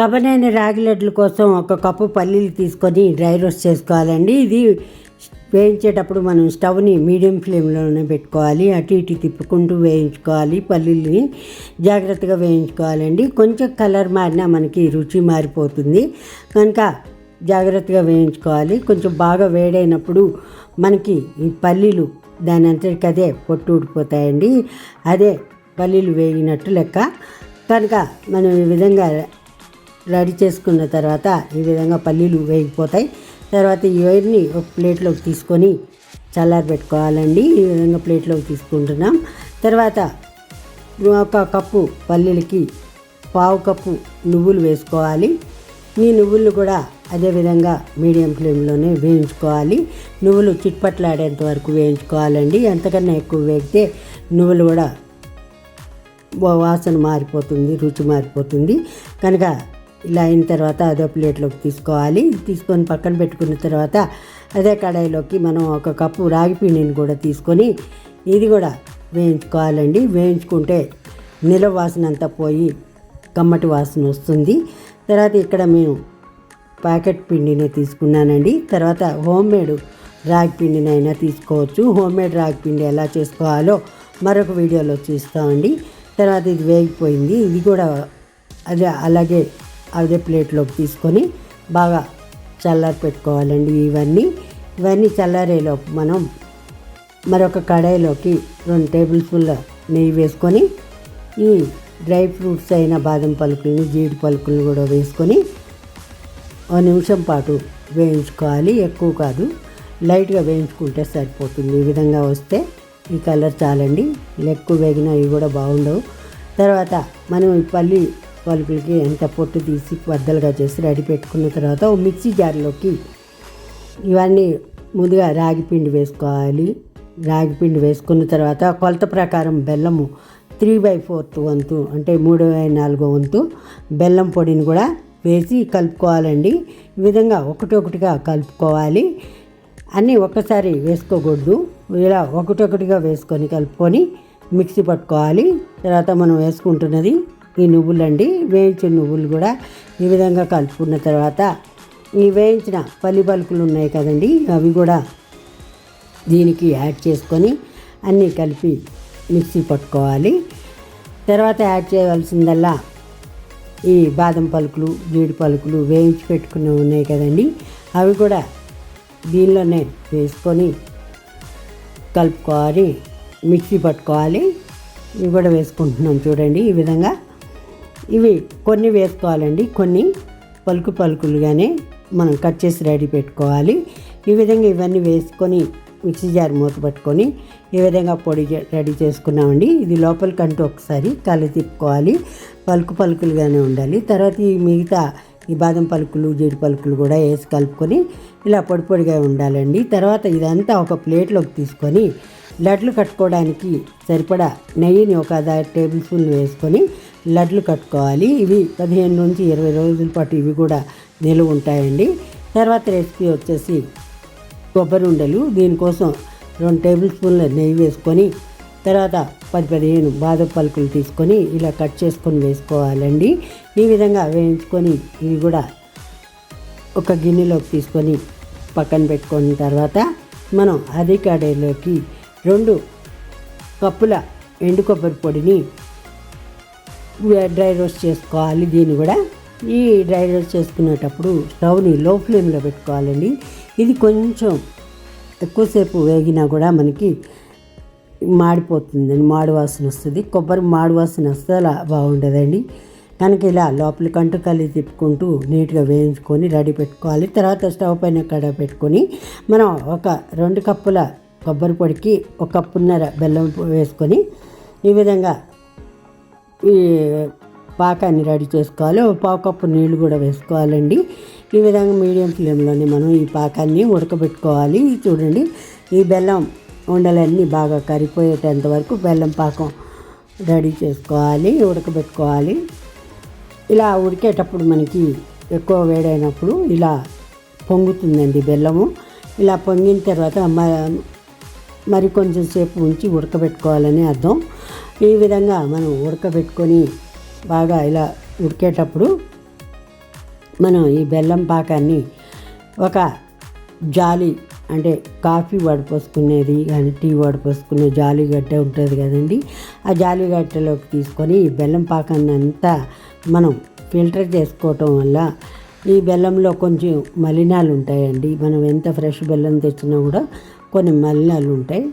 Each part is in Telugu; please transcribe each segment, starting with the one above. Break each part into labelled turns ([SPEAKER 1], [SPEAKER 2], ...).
[SPEAKER 1] కబనైన రాగి లడ్ల కోసం ఒక కప్పు పల్లీలు తీసుకొని డ్రై రోస్ట్ చేసుకోవాలండి. ఇది వేయించేటప్పుడు మనం స్టవ్ని మీడియం ఫ్లేమ్లోనే పెట్టుకోవాలి. అటు ఇటు తిప్పుకుంటూ వేయించుకోవాలి. పల్లీలని జాగ్రత్తగా వేయించుకోవాలండి. కొంచెం కలర్ మారినా మనకి రుచి మారిపోతుంది. కనుక జాగ్రత్తగా వేయించుకోవాలి. కొంచెం బాగా వేడైనప్పుడు మనకి ఈ పల్లీలు దాని అంతటికి అదే పొట్టు ఊడిపోతాయండి. అదే పల్లీలు వేగినట్టు లెక్క. కనుక మనం ఈ విధంగా రెడీ చేసుకున్న తర్వాత ఈ విధంగా పల్లీలు వేగిపోతాయి. తర్వాత ఈ వైర్ని ఒక ప్లేట్లోకి తీసుకొని చల్లారి పెట్టుకోవాలండి. ఈ విధంగా ప్లేట్లోకి తీసుకుంటున్నాం. తర్వాత ఒక కప్పు పల్లీలకి పావు కప్పు నువ్వులు వేసుకోవాలి. ఈ నువ్వులు కూడా అదేవిధంగా మీడియం ఫ్లేమ్లోనే వేయించుకోవాలి. నువ్వులు చిట్పట్లాడేంత వరకు వేయించుకోవాలండి. ఎంతకన్నా ఎక్కువ వేగితే నువ్వులు కూడా వాసన మారిపోతుంది రుచి మారిపోతుంది. కనుక ఇలా అయిన తర్వాత అదో ప్లేట్లోకి తీసుకోవాలి. తీసుకొని పక్కన పెట్టుకున్న తర్వాత అదే కడాయిలోకి మనం ఒక కప్పు రాగి పిండిని కూడా తీసుకొని ఇది కూడా వేయించుకోవాలండి. వేయించుకుంటే నిలవ వాసన అంతా పోయి కమ్మటి వాసన వస్తుంది. తర్వాత ఇక్కడ మేము ప్యాకెట్ పిండిని తీసుకున్నానండి. తర్వాత హోమ్ మేడ్ రాగి పిండిని అయినా తీసుకోవచ్చు. హోమ్ మేడ్ రాగి పిండి ఎలా చేసుకోవాలో మరొక వీడియోలో చూస్తామండి. తర్వాత ఇది వేగిపోయింది. ఇది కూడా అదే అలాగే అదే ప్లేట్లోకి తీసుకొని బాగా చల్లారి పెట్టుకోవాలండి ఇవన్నీ. ఇవన్నీ చల్లారేలోపు మనం మరొక కడాయిలోకి రెండు టేబుల్ స్పూన్ల నెయ్యి వేసుకొని ఈ డ్రై ఫ్రూట్స్ అయిన బాదం పలుకులను జీడి పలుకులను కూడా వేసుకొని ఒక నిమిషం పాటు వేయించుకోవాలి. ఎక్కువ కాదు లైట్గా వేయించుకుంటే సరిపోతుంది. ఈ విధంగా వస్తే ఈ కలర్ చాలండి. ఎక్కువ వేగినా ఇవి కూడా బాగుండవు. తర్వాత మనం ఈ పల్లి పలుకులకి ఎంత పొట్టు తీసి బద్దలుగా చేసి రెడీ పెట్టుకున్న తర్వాత ఓ మిక్సీ జార్లోకి ఇవన్నీ ముందుగా రాగి పిండి వేసుకోవాలి. రాగి పిండి వేసుకున్న తర్వాత కొలత ప్రకారం బెల్లము త్రీ బై ఫోర్త్ వంతు అంటే మూడు బై నాలుగో వంతు బెల్లం పొడిని కూడా వేసి కలుపుకోవాలండి. ఈ విధంగా ఒకటొకటిగా కలుపుకోవాలి. అన్నీ ఒక్కసారి వేసుకోకూడదు. ఇలా ఒకటొకటిగా వేసుకొని కలుపుకొని మిక్సీ పట్టుకోవాలి. తర్వాత మనం వేసుకుంటున్నది ఈ నువ్వులండి వేయించిన నువ్వులు కూడా ఈ విధంగా కలుపుకున్న తర్వాత ఈ వేయించిన పల్లి పలుకులు ఉన్నాయి కదండి అవి కూడా దీనికి యాడ్ చేసుకొని అన్నీ కలిపి మిక్సీ పట్టుకోవాలి. తర్వాత యాడ్ చేయవలసిందల్లా ఈ బాదం పలుకులు జీడి పలుకులు వేయించి పెట్టుకుని ఉన్నాయి కదండి అవి కూడా దీనిలోనే వేసుకొని కలుపుకోవాలి మిక్సీ పట్టుకోవాలి. ఇవి కూడా వేసుకుంటున్నాం చూడండి ఈ విధంగా ఇవి కొన్ని వేసుకోవాలండి. కొన్ని పలుకు పలుకులుగానే మనం కట్ చేసి రెడీ పెట్టుకోవాలి. ఈ విధంగా ఇవన్నీ వేసుకొని మిక్సీ జార్ మూత పట్టుకొని ఈ విధంగా పొడి చే- రెడీ చేసుకున్నామండి. ఇది లోపలికంటూ ఒకసారి కళ్ళు తిప్పుకోవాలి. పలుకు పలుకులుగానే ఉండాలి. తర్వాత ఈ మిగతా ఈ బాదం పలుకులు జీడి పలుకులు కూడా వేసి కలుపుకొని ఇలా పొడి పొడిగా ఉండాలండి. తర్వాత ఇదంతా ఒక ప్లేట్లోకి తీసుకొని లడ్లు కట్టుకోవడానికి సరిపడా నెయ్యిని ఒక అర్ధ టేబుల్ స్పూన్ వేసుకొని లడ్లు కట్టుకోవాలి. ఇవి పదిహేను నుంచి ఇరవై రోజుల పాటు ఇవి కూడా నిలువ ఉంటాయండి. తర్వాత రెసిపీ వచ్చేసి కొబ్బరి ఉండలు. దీనికోసం రెండు టేబుల్ స్పూన్ల నెయ్యి వేసుకొని తర్వాత పది పదిహేను బాదం పలుకులు తీసుకొని ఇలా కట్ చేసుకొని వేసుకోవాలండి. ఈ విధంగా వేయించుకొని ఇవి కూడా ఒక గిన్నెలోకి తీసుకొని పక్కన పెట్టుకున్న తర్వాత మనం అదే కాడేలోకి రెండు కప్పుల ఎండు కొబ్బరి పొడిని డ్రై రోస్ట్ చేసుకోవాలి. దీన్ని కూడా ఈ డ్రై రోస్ట్ చేసుకునేటప్పుడు స్టవ్ని లో ఫ్లేమ్లో పెట్టుకోవాలండి. ఇది కొంచెం ఎక్కువసేపు వేగినా కూడా మనకి మాడిపోతుందండి. మాడు వాసన వస్తుంది. కొబ్బరి మాడు వాసన వస్తే అలా బాగుండదండి. కనుక ఇలా లోపలికి అంటు తిప్పుకుంటూ నీట్గా వేయించుకొని రెడీ పెట్టుకోవాలి. తర్వాత స్టవ్ పైన కడ పెట్టుకొని మనం ఒక రెండు కప్పుల కొబ్బరి పొడికి ఒక కప్పున్నర బెల్లం వేసుకొని ఈ విధంగా ఈ పాకాన్ని రెడీ చేసుకోవాలి. ఒక పావు కప్పు నీళ్ళు కూడా వేసుకోవాలండి. ఈ విధంగా మీడియం ఫ్లేమ్లోనే మనం ఈ పాకాన్ని ఉడకబెట్టుకోవాలి. చూడండి ఈ బెల్లం ఉండలన్నీ బాగా కరిపోయేటంత వరకు బెల్లం పాకం రెడీ చేసుకోవాలి ఉడకబెట్టుకోవాలి. ఇలా ఉడికేటప్పుడు మనకి ఎక్కువ వేడైనప్పుడు ఇలా పొంగుతుందండి బెల్లము. ఇలా పొంగిన తర్వాత మ- మరి కొంచెం సేపు ఉంచి ఉడకబెట్టుకోవాలని అర్థం. ఈ విధంగా మనం ఉడకబెట్టుకొని బాగా ఇలా ఉడికేటప్పుడు మనం ఈ బెల్లం పాకాన్ని ఒక జాలి అంటే కాఫీ వడపోసుకునేది కానీ టీ వడపోసుకునే జాలి గడ్డ ఉంటుంది కదండి. ఆ జాలి గడ్డలోకి తీసుకొని ఈ బెల్లం పాకాన్ని అంతా మనం ఫిల్టర్ చేసుకోవటం వల్ల ఈ బెల్లంలో కొంచెం మలినాలు ఉంటాయండి. మనం ఎంత ఫ్రెష్ బెల్లం తెచ్చినా కూడా కొన్ని మలినాలు ఉంటాయి.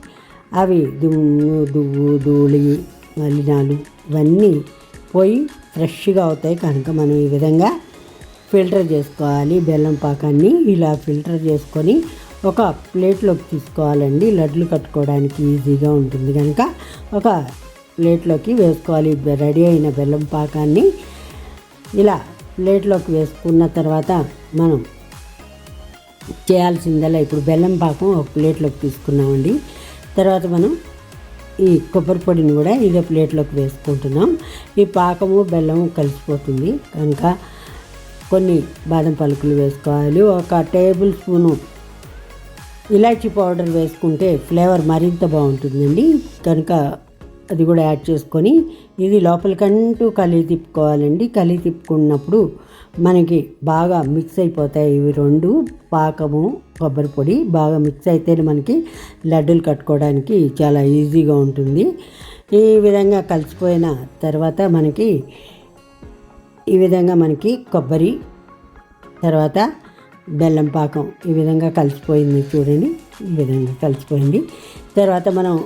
[SPEAKER 1] అవి దుమ్ము దువ్వు ధూళి మలినాలు ఇవన్నీ పోయి ఫ్రెష్గా అవుతాయి. కనుక మనం ఈ విధంగా ఫిల్టర్ చేసుకోవాలి. బెల్లం పాకాన్ని ఇలా ఫిల్టర్ చేసుకొని ఒక ప్లేట్లోకి తీసుకోవాలండి. లడ్లు కట్టుకోవడానికి ఈజీగా ఉంటుంది. కనుక ఒక ప్లేట్లోకి వేసుకోవాలి. రెడీ అయిన బెల్లం పాకాన్ని ఇలా ప్లేట్లోకి వేసుకున్న తర్వాత మనం చేయాల్సిందల్లా ఇప్పుడు బెల్లం పాకం ఒక ప్లేట్లోకి తీసుకున్నామండి. తర్వాత మనం ఈ కొబ్బరి పొడిని కూడా ఇదే ప్లేట్లోకి వేసుకుంటున్నాం. ఈ పాకము బెల్లము కలిసిపోతుంది. కనుక కొన్ని బాదం పలుకులు వేసుకోవాలి. ఒక టేబుల్ స్పూను ఇలాచీ పౌడర్ వేసుకుంటే ఫ్లేవర్ మరింత బాగుంటుందండి. కనుక అది కూడా యాడ్ చేసుకొని ఇది లోపలికంటూ కలిగి తిప్పుకోవాలండి. కలిగి తిప్పుకున్నప్పుడు మనకి బాగా మిక్స్ అయిపోతాయి ఇవి రెండు. పాకము కొబ్బరి పొడి బాగా మిక్స్ అయితే మనకి లడ్డూలు కట్టుకోవడానికి చాలా ఈజీగా ఉంటుంది. ఈ విధంగా కలిసిపోయిన తర్వాత మనకి ఈ విధంగా మనకి కొబ్బరి తర్వాత బెల్లం పాకం ఈ విధంగా కలిసిపోయింది చూడండి. ఈ విధంగా కలిసిపోయింది. తర్వాత మనం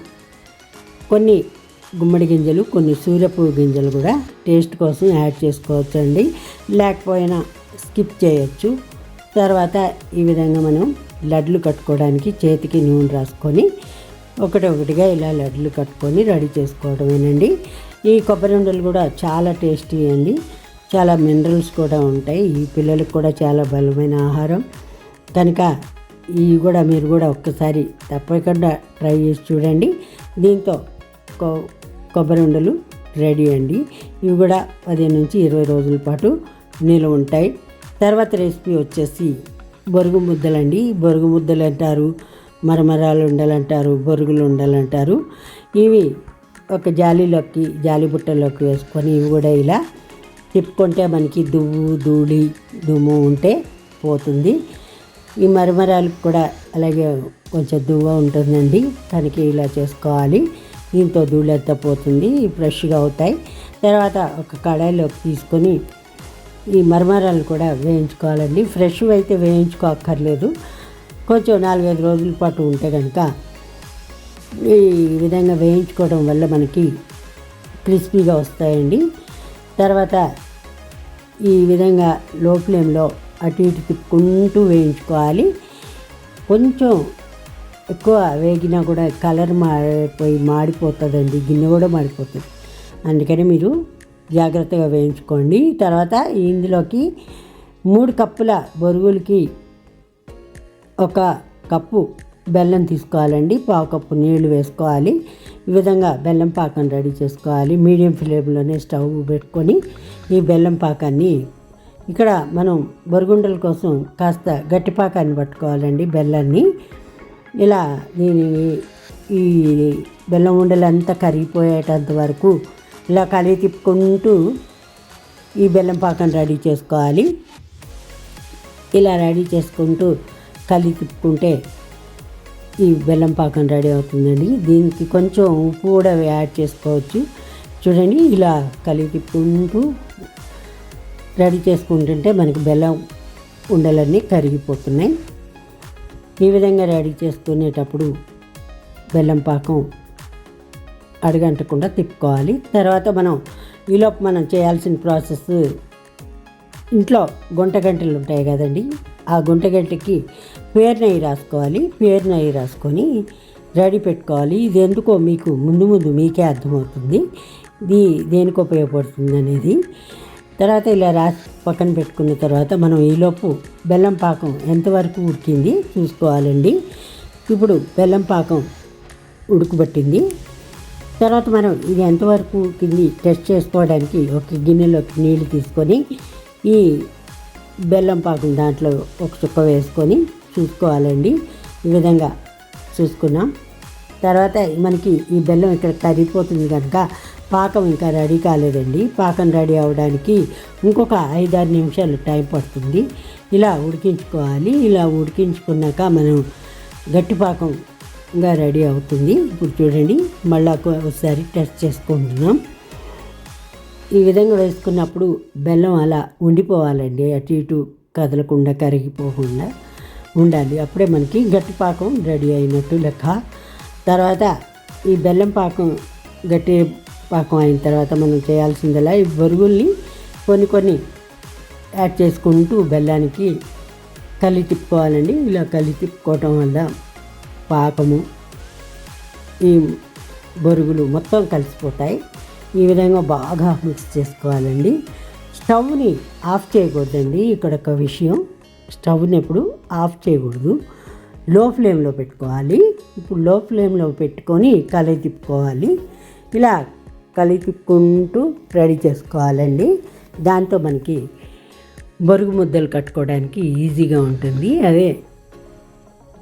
[SPEAKER 1] కొన్ని గుమ్మడి గింజలు కొన్ని సూర్యపు గింజలు కూడా టేస్ట్ కోసం యాడ్ చేసుకోవచ్చు అండి లేకపోయినా స్కిప్ చేయొచ్చు. తర్వాత ఈ విధంగా మనం లడ్లు కట్టుకోవడానికి చేతికి నూనె రాసుకొని ఒకటి ఒకటిగా ఇలా లడ్లు కట్టుకొని రెడీ చేసుకోవడమేనండి. ఈ కొబ్బరి ఉండలు కూడా చాలా టేస్టీ అండి. చాలా మినరల్స్ కూడా ఉంటాయి. ఈ పిల్లలకు కూడా చాలా బలమైన ఆహారం. కనుక ఇవి కూడా మీరు కూడా ఒక్కసారి తప్పకుండా ట్రై చేసి చూడండి. దీంతో కొబ్బరి ఉండలు రెడీ అండి. ఇవి కూడా పదిహేను నుంచి ఇరవై రోజుల పాటు నిల్వ ఉంటాయి. తర్వాత రెసిపీ వచ్చేసి బొరుగు ముద్దలండి. బొరుగు ముద్దలు అంటారు మరమరాలు ఉండాలంటారు బొరుగులు ఉండాలంటారు ఇవి ఒక జాలీలోకి జాలి బుట్టలోకి వేసుకొని ఇవి కూడా ఇలా తిప్పుకుంటే మనకి దువ్వు ధూళి దుమ్ము ఉంటే పోతుంది. ఈ మరమరాలకు కూడా అలాగే కొంచెం దువ్వ ఉంటుందండి. దానికి ఇలా చేసుకోవాలి. దీంతో ధూళంతా పోతుంది ఫ్రెష్గా అవుతాయి. తర్వాత ఒక కడాయిలోకి తీసుకొని ఈ మరమరాలు కూడా వేయించుకోవాలండి. ఫ్రెష్ అయితే వేయించుకోక్కర్లేదు. కొంచెం నాలుగైదు రోజుల పాటు ఉంటే కనుక ఈ విధంగా వేయించుకోవడం వల్ల మనకి క్రిస్పీగా వస్తాయండి. తర్వాత ఈ విధంగా లో ఫ్లేమ్లో అటు ఇటు తిప్పుకుంటూ వేయించుకోవాలి. కొంచెం ఎక్కువ వేగినా కూడా కలర్ మారిపోయి మాడిపోతుందండి గిన్నె కూడా మాడిపోతుంది. అందుకని మీరు జాగ్రత్తగా వేయించుకోండి. తర్వాత ఇందులోకి మూడు కప్పుల బొరుగులకి ఒక కప్పు బెల్లం తీసుకోవాలండి. పావు కప్పు నీళ్ళు వేసుకోవాలి. ఈ విధంగా బెల్లం పాకం రెడీ చేసుకోవాలి. మీడియం ఫ్లేమ్లోనే స్టవ్ పెట్టుకొని ఈ బెల్లం పాకాన్ని ఇక్కడ మనం బొరుగుండల కోసం కాస్త గట్టి పాకాన్ని పట్టుకోవాలండి బెల్లాన్ని. ఇలా దీని ఈ బెల్లం ఉండలంతా కరిగిపోయేటంత వరకు ఇలా కలిగి తిప్పుకుంటూ ఈ బెల్లం పాకం రెడీ చేసుకోవాలి. ఇలా రెడీ చేసుకుంటూ కలిగి తిప్పుకుంటే ఈ బెల్లం పాకం రెడీ అవుతుందండి. దీనికి కొంచెం ఉప్పు కూడా యాడ్ చేసుకోవచ్చు. చూడండి ఇలా కలిగి తిప్పుకుంటూ రెడీ చేసుకుంటుంటే మనకి బెల్లం ఉండలన్నీ కరిగిపోతున్నాయి. ఈ విధంగా రెడీ చేసుకునేటప్పుడు బెల్లం పాకం అడగంటకుండా తిప్పుకోవాలి. తర్వాత మనం ఈలోపు మనం చేయాల్సిన ప్రాసెస్ ఇంట్లో గుంట గంటలు ఉంటాయి కదండి. ఆ గుంట గంటకి పేరు నెయ్యి రాసుకోవాలి. పేరు నెయ్యి రాసుకొని రెడీ పెట్టుకోవాలి. ఇది ఎందుకో మీకు ముందు ముందు మీకే అర్థమవుతుంది. ఇది దేనికి ఉపయోగపడుతుంది అనేది. తర్వాత ఇలా రాసి పక్కన పెట్టుకున్న తర్వాత మనం ఈలోపు బెల్లం పాకం ఎంతవరకు ఉడికింది చూసుకోవాలండి. ఇప్పుడు బెల్లం పాకం ఉడుకుబట్టింది. తర్వాత మనం ఇది ఎంతవరకు ఉడికింది టెస్ట్ చేసుకోవడానికి ఒక గిన్నెలోకి నీళ్ళు తీసుకొని ఈ బెల్లం పాకం దాంట్లో ఒక చుక్క వేసుకొని చూసుకోవాలండి. ఈ విధంగా చూసుకున్నాం. తర్వాత మనకి ఈ బెల్లం ఇక్కడ కరిగిపోతుంది కనుక పాకం ఇంకా రెడీ కాలేదండి. పాకం రెడీ అవ్వడానికి ఇంకొక ఐదారు నిమిషాలు టైం పడుతుంది. ఇలా ఉడికించుకోవాలి. ఇలా ఉడికించుకున్నాక మనం గట్టి పాకంగా రెడీ అవుతుంది. ఇప్పుడు చూడండి మళ్ళీ ఒకసారి టెస్ట్ చేసుకుంటున్నాం. ఈ విధంగా వేసుకున్నప్పుడు బెల్లం అలా ఉండిపోవాలండి. అటు ఇటు కదలకుండా కరిగిపోకుండా ఉండాలి. అప్పుడే మనకి గట్టి పాకం రెడీ అయినట్టు లెక్క తర్వాత ఈ బెల్లం పాకం గట్టి పాకం అయిన తర్వాత మనం చేయాల్సిందలా ఈ బొరుగుల్ని కొన్ని కొన్ని యాడ్ చేసుకుంటూ బెల్లానికి కలి తిప్పుకోవాలండి. ఇలా కలి తిప్పుకోవటం వల్ల పాకము ఈ బొరుగులు మొత్తం కలిసిపోతాయి. ఈ విధంగా బాగా మిక్స్ చేసుకోవాలండి. స్టవ్ని ఆఫ్ చేయకూడదండి. ఇక్కడ ఒక విషయం స్టవ్ని ఎప్పుడు ఆఫ్ చేయకూడదు. లో ఫ్లేమ్లో పెట్టుకోవాలి. ఇప్పుడు లో ఫ్లేమ్లో పెట్టుకొని కలయి తిప్పుకోవాలి. ఇలా కలి తిప్పుకుంటూ రెడీ చేసుకోవాలండి. దాంతో మనకి బొరుగు ముద్దలు కట్టుకోవడానికి ఈజీగా ఉంటుంది. అదే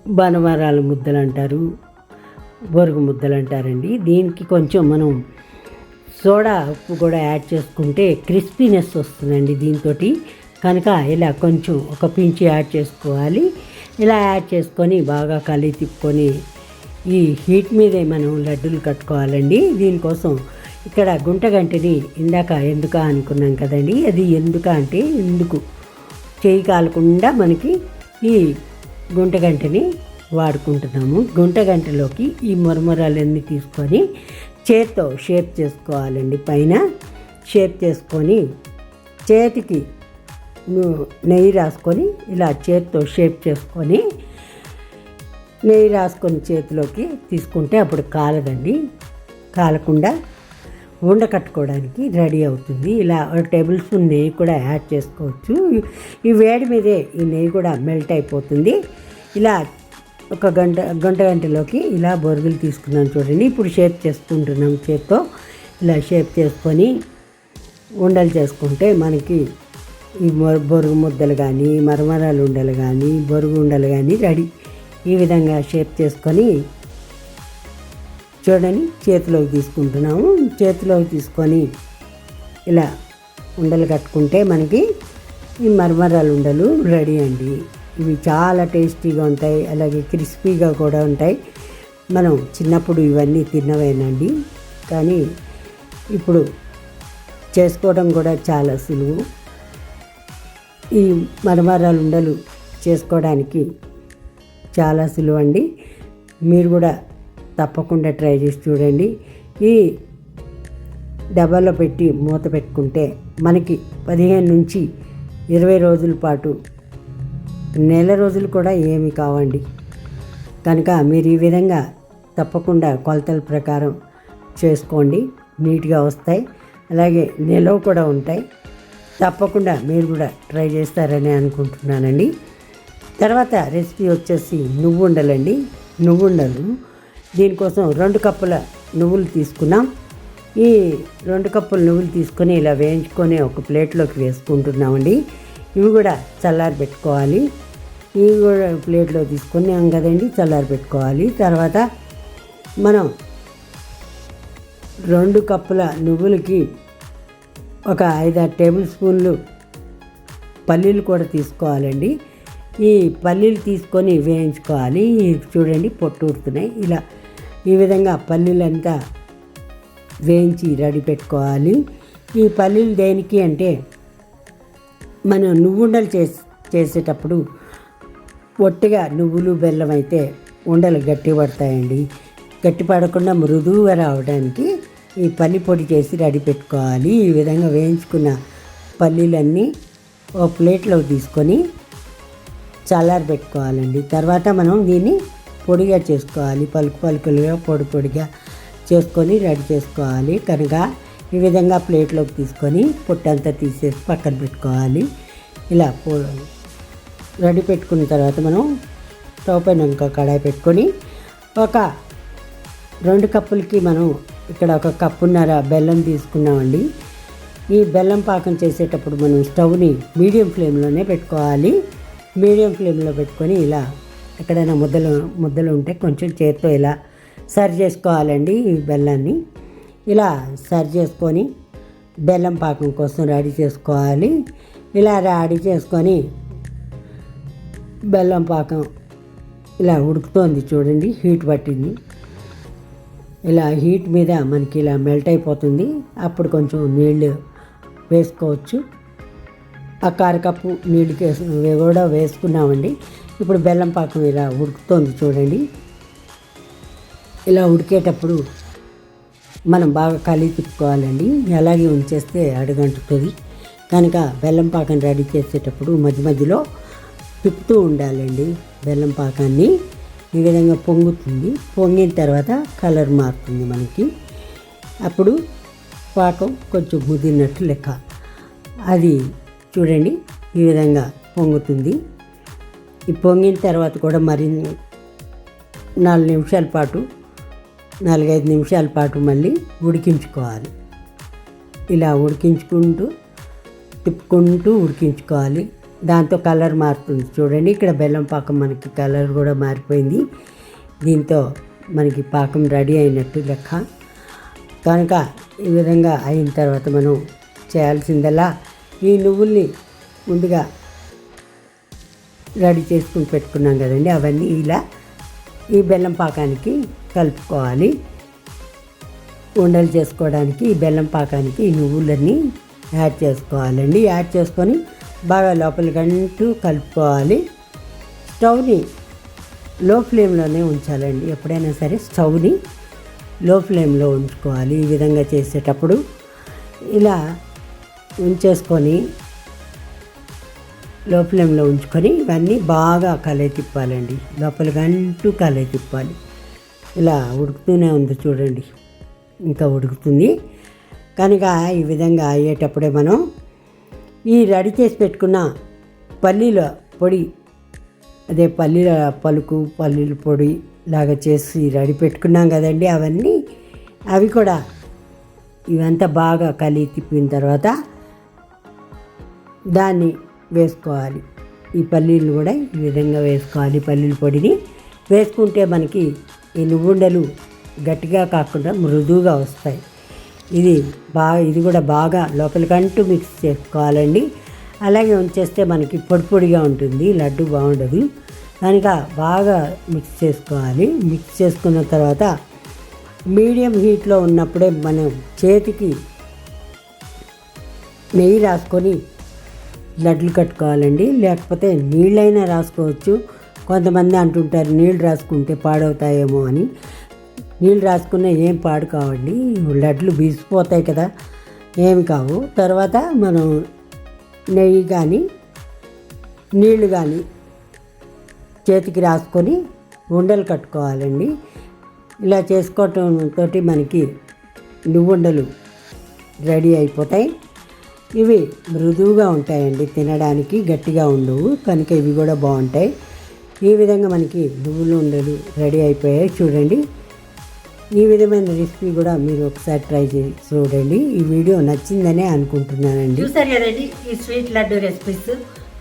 [SPEAKER 1] బనవరాల ముద్దలు అంటారు బొరుగు ముద్దలు అంటారండి. దీనికి కొంచెం మనం సోడా ఉప్పు కూడా యాడ్ చేసుకుంటే క్రిస్పీనెస్ వస్తుందండి దీంతో కనుక ఇలా కొంచెం ఒక పించి యాడ్ చేసుకోవాలి. ఇలా యాడ్ చేసుకొని బాగా కలి తిప్పుకొని ఈ హీట్ మీదే మనం లడ్డూలు కట్టుకోవాలండి. దీనికోసం ఇక్కడ గుంటగంటిని ఇందాక ఎందుక అనుకున్నాం కదండి. అది ఎందుక అంటే ఎందుకు? చేయి కాలకుండా మనకి ఈ గుంటగంటని వాడుకుంటున్నాము. గుంటగంటలోకి ఈ మురమురాలన్నీ తీసుకొని చేత్తో షేప్ చేసుకోవాలండి. పైన షేప్ చేసుకొని చేతికి నెయ్యి రాసుకొని ఇలా చేత్తో షేప్ చేసుకొని నెయ్యి రాసుకొని చేతిలోకి తీసుకుంటే అప్పుడు కాలదండి. కాలకుండా ఉండ కట్టుకోవడానికి రెడీ అవుతుంది. ఇలా టేబుల్ స్పూన్ నెయ్యి కూడా యాడ్ చేసుకోవచ్చు. ఈ వేడి మీదే ఈ నెయ్యి కూడా మెల్ట్ అయిపోతుంది. ఇలా ఒక గంట గంట గంటలోకి ఇలా బొరుగులు తీసుకున్నాం చూడండి. ఇప్పుడు షేప్ చేసుకుంటున్నాం చేత్తో. ఇలా షేప్ చేసుకొని ఉండలు చేసుకుంటే మనకి ఈ బొరుగు ముద్దలు కానీ మరమరాలు ఉండలు కానీ బొరుగు ఉండలు కానీ రెడీ. ఈ విధంగా షేప్ చేసుకొని చూడండి చేతిలోకి తీసుకుంటున్నాము. చేతిలోకి తీసుకొని ఇలా ఉండలు కట్టుకుంటే మనకి ఈ మరమరాలు ఉండలు రెడీ అండి. ఇవి చాలా టేస్టీగా ఉంటాయి అలాగే క్రిస్పీగా కూడా ఉంటాయి. మనం చిన్నప్పుడు ఇవన్నీ తిన్నవేనండి. కానీ ఇప్పుడు చేసుకోవడం కూడా చాలా సులువు. ఈ మరమరాలు ఉండలు చేసుకోవడానికి చాలా సులువు అండి మీరు కూడా తప్పకుండా ట్రై చేసి చూడండి. ఈ డబ్బాలో పెట్టి మూత పెట్టుకుంటే మనకి పదిహేను నుంచి ఇరవై రోజుల పాటు నెల రోజులు కూడా ఏమి కావండి. కనుక మీరు ఈ విధంగా తప్పకుండా కొలతల ప్రకారం చేసుకోండి. నీట్గా వస్తాయి. అలాగే నిలవ కూడా ఉంటాయి. తప్పకుండా మీరు కూడా ట్రై చేస్తారని అనుకుంటున్నానండి. తర్వాత రెసిపీ వచ్చేసి నువ్వు ఉండాలండి నువ్వు ఉండలు దీనికోసం రెండు కప్పుల నువ్వులు తీసుకున్నాం. ఈ రెండు కప్పుల నువ్వులు తీసుకొని ఇలా వేయించుకొని ఒక ప్లేట్లోకి వేసుకుంటున్నామండి. ఇవి కూడా చల్లారి పెట్టుకోవాలి. ఇవి కూడా ప్లేట్లో తీసుకున్నాం కదండి చల్లారి పెట్టుకోవాలి. తర్వాత మనం రెండు కప్పుల నువ్వులకి ఒక ఐదారు టేబుల్ స్పూన్లు పల్లీలు కూడా తీసుకోవాలండి. ఈ పల్లీలు తీసుకొని వేయించుకోవాలి. చూడండి పొట్టు ఉడుతున్నాయి ఇలా ఈ విధంగా పల్లీలంతా వేయించి రెడీ పెట్టుకోవాలి. ఈ పల్లీలు దేనికి అంటే మనం నువ్వుండలు చే చేసేటప్పుడు ఒట్టిగా నువ్వులు బెల్లం అయితే ఉండలు గట్టి పడతాయండి. గట్టి పడకుండా మృదువుగా రావడానికి ఈ పల్లి పొడి చేసి రెడీ పెట్టుకోవాలి. ఈ విధంగా వేయించుకున్న పల్లీలన్నీ ఓ ప్లేట్లో తీసుకొని చల్లారి పెట్టుకోవాలండి. తర్వాత మనం దీన్ని పొడిగా చేసుకోవాలి. పలుకు పలుకులుగా పొడి పొడిగా చేసుకొని రెడీ చేసుకోవాలి. కనుక ఈ విధంగా ప్లేట్లోకి తీసుకొని పొట్టంతా తీసేసి పక్కన పెట్టుకోవాలి. ఇలా రెడీ పెట్టుకున్న తర్వాత మనం స్టవ్ పైన ఇంకా కడాయి పెట్టుకొని ఒక రెండు కప్పులకి మనం ఇక్కడ ఒక కప్పున్నర బెల్లం తీసుకున్నామండి. ఈ బెల్లం పాకం చేసేటప్పుడు మనం స్టవ్ని మీడియం ఫ్లేమ్లోనే పెట్టుకోవాలి. మీడియం ఫ్లేమ్లో పెట్టుకొని ఇలా ఎక్కడైనా ముద్దలు ముద్దలు ఉంటే కొంచెం చేత్తో ఇలా సరి చేసుకోవాలండి ఈ బెల్లాన్ని. ఇలా సరి చేసుకొని బెల్లం పాకం కోసం రెడీ చేసుకోవాలి. ఇలా రెడీ చేసుకొని బెల్లం పాకం ఇలా ఉడుకుతోంది చూడండి హీట్ పట్టింది. ఇలా హీట్ మీద మనకి ఇలా మెల్ట్ అయిపోతుంది. అప్పుడు కొంచెం నీళ్ళు వేసుకోవచ్చు. ఆ కారకప్పు నీళ్ళు కూడా వేసుకున్నామండి. ఇప్పుడు బెల్లం పాకం ఇలా ఉడుకుతోంది చూడండి. ఇలా ఉడికేటప్పుడు మనం బాగా కలిగి తిప్పుకోవాలండి. అలాగే ఉంచేస్తే అడుగంటుతుంది. కనుక బెల్లం పాకం రెడీ చేసేటప్పుడు మధ్య మధ్యలో తిప్పుతూ ఉండాలండి బెల్లం పాకాన్ని. ఈ విధంగా పొంగుతుంది. పొంగిన తర్వాత కలర్ మారుతుంది మనకి. అప్పుడు పాకం కొంచెం ముదిరినట్టు లెక్క. అది చూడండి ఈ విధంగా పొంగుతుంది. ఈ పొంగిన తర్వాత కూడా మరి నాలుగు నిమిషాల పాటు నాలుగైదు నిమిషాల పాటు మళ్ళీ ఉడికించుకోవాలి. ఇలా ఉడికించుకుంటూ తిప్పుకుంటూ ఉడికించుకోవాలి. దాంతో కలర్ మారుతుంది. చూడండి ఇక్కడ బెల్లం పాకం మనకి కలర్ కూడా మారిపోయింది. దీంతో మనకి పాకం రెడీ అయినట్టు లెక్క. కనుక ఈ విధంగా అయిన తర్వాత మనం చేయాల్సిందల్లా ఈ నువ్వుల్ని ముందుగా రెడీ చేసుకుని పెట్టుకున్నాం కదండి. అవన్నీ ఇలా ఈ బెల్లం పాకానికి కలుపుకోవాలి. ఉండలు చేసుకోవడానికి ఈ బెల్లం పాకానికి ఈ నువ్వులన్నీ యాడ్ చేసుకోవాలండి. యాడ్ చేసుకొని బాగా లోపలికంటూ కలుపుకోవాలి. స్టవ్ని లో ఫ్లేమ్లోనే ఉంచాలండి. ఎప్పుడైనా సరే స్టవ్ని లో ఫ్లేమ్లో ఉంచుకోవాలి. ఈ విధంగా చేసేటప్పుడు ఇలా ఉంచేసుకొని లోపలంలో ఉంచుకొని ఇవన్నీ బాగా కలయి తిప్పాలండి. లోపల అంటూ కలయి తిప్పాలి. ఇలా ఉడుకుతూనే ఉంది చూడండి. ఇంకా ఉడుకుతుంది. కనుక ఈ విధంగా అయ్యేటప్పుడే మనం ఈ రెడీ చేసి పెట్టుకున్న పల్లీల పొడి అదే పల్లీల పలుకు పల్లీల పొడి లాగా చేసి రెడీ పెట్టుకున్నాం కదండి అవన్నీ. అవి కూడా ఇవంతా బాగా కలిగి తిప్పిన తర్వాత దాన్ని వేసుకోవాలి. ఈ పల్లీలు కూడా ఈ విధంగా వేసుకోవాలి. పల్లీల పొడిని వేసుకుంటే మనకి ఈ నువ్వుండలు గట్టిగా కాకుండా మృదువుగా వస్తాయి. ఇది బాగా ఇది కూడా బాగా లోపలికంటూ మిక్స్ చేసుకోవాలండి. అలాగే ఉంచేస్తే మనకి పొడి పొడిగా ఉంటుంది లడ్డు బాగుండదు. కనుక బాగా మిక్స్ చేసుకోవాలి. మిక్స్ చేసుకున్న తర్వాత మీడియం హీట్లో ఉన్నప్పుడే మనం చేతికి నెయ్యి రాసుకొని లడ్లు కట్టుకోవాలండి. లేకపోతే నీళ్ళైనా రాసుకోవచ్చు. కొంతమంది అంటుంటారు నీళ్ళు రాసుకుంటే పాడవుతాయేమో అని. నీళ్ళు రాసుకున్నా ఏం పాడు కావండి. లడ్లు బీసిపోతాయి కదా ఏమి కావు. తర్వాత మనం నెయ్యి కానీ నీళ్ళు కానీ చేతికి రాసుకొని ఉండలు కట్టుకోవాలండి. ఇలా చేసుకోవటంతో మనకి నువ్వుండలు రెడీ అయిపోతాయి. ఇవి మృదువుగా ఉంటాయండి తినడానికి గట్టిగా ఉండవు కనుక ఇవి కూడా బాగుంటాయి. ఈ విధంగా మనకి నువ్వులు ఉండలు రెడీ అయిపోయాయి. చూడండి ఈ విధమైన రెసిపీ కూడా మీరు ఒకసారి ట్రై చేసి చూడండి. ఈ వీడియో నచ్చిందనే అనుకుంటున్నానండి.
[SPEAKER 2] చూసారు కదండి ఈ స్వీట్ లడ్డు రెసిపీస్?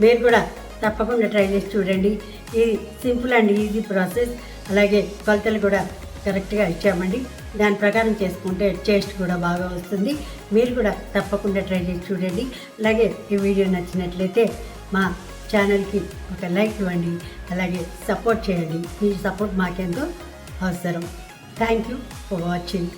[SPEAKER 2] మీరు కూడా తప్పకుండా ట్రై చేసి చూడండి. ఇది సింపుల్ అండ్ ఈజీ ప్రాసెస్. అలాగే కొలతలు కూడా కరెక్ట్గా ఇచ్చామండి. దాని ప్రకారం చేసుకుంటే టేస్ట్ కూడా బాగా వస్తుంది. మీరు కూడా తప్పకుండా ట్రై చేసి చూడండి. అలాగే ఈ వీడియో నచ్చినట్లయితే మా ఛానల్కి ఒక లైక్ ఇవ్వండి. అలాగే సపోర్ట్ చేయండి. మీ సపోర్ట్ మాకెంతో అవసరం. Thank you for watching.